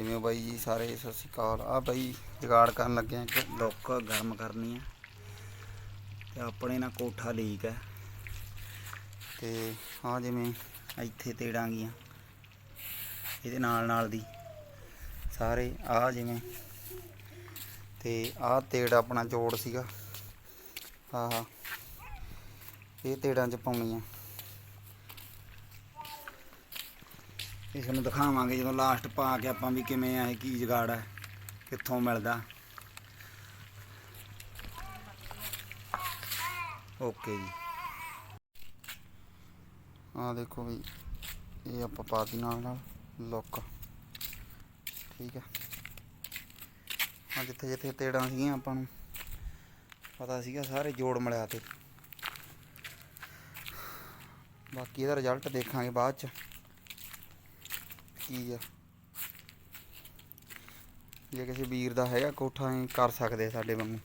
ਕਿਵੇਂ ਹੋ ਬਾਈ ਜੀ ਸਾਰੇ? ਸਤਿ ਸ਼੍ਰੀ ਅਕਾਲ। ਆ ਬਾਈ ਜੁਗਾੜ ਕਰਨ ਲੱਗੇ ਆ ਇੱਕ। ਲੁੱਕ ਗਰਮ ਕਰਨੀ ਆ। ਤੇ ਆਪਣੇ ਨਾਲ ਕੋਠਾ ਲੀਕ ਹੈ ਤੇ ਆ ਜਿਵੇਂ ਇੱਥੇ ਤੇੜਾਂਗੀਆਂ। ਇਹਦੇ ਨਾਲ ਨਾਲ ਦੀ। ਸਾਰੇ ਆ ਜਿਵੇਂ। ਤੇ ਆਹ ਤੇੜ ਆਪਣਾ ਜੋੜ ਸੀਗਾ। ਆਹ। ਇਹ ਤੇੜਾਂ ਚ ਪਾਉਣੀ ਆ। ਇਸ ਨੂੰ ਦਿਖਾਵਾਂਗੇ ਜਦੋਂ ਲਾਸਟ ਪਾ ਕੇ ਆਪਾਂ ਵੀ ਕਿਵੇਂ ਆ ਇਹ ਕੀ ਜਗਾੜ ਹੈ ਕਿੱਥੋਂ ਮਿਲਦਾ। ਓਕੇ ਜੀ। ਆ ਦੇਖੋ ਵੀ ਇਹ ਆਪਾਂ ਪਾਤੀ ਨਾਲ ਨਾਲ ਲੁੱਕ ਠੀਕ ਹੈ ਆ ਜਿੱਥੇ ਜਿੱਥੇ ਤੇੜਾਂ ਸੀਗੀਆਂ ਆਪਾਂ ਨੂੰ, ਪਤਾ ਸੀਗਾ ਸਾਰੇ ਜੋੜ ਮਿਲਿਆ ਤੇ। ਬਾਕੀ ਇਹਦਾ ਰਿਜ਼ਲਟ ਦੇਖਾਂਗੇ ਬਾਅਦ ਚ। ਕੀ ਆ। ਜੇ ਕਿਸੇ ਵੀਰ ਦਾ ਹੈਗਾ ਕੋਠਾ ਐਂ ਕਰ ਸਕਦੇ ਸਾਡੇ ਵਾਂਗੂ।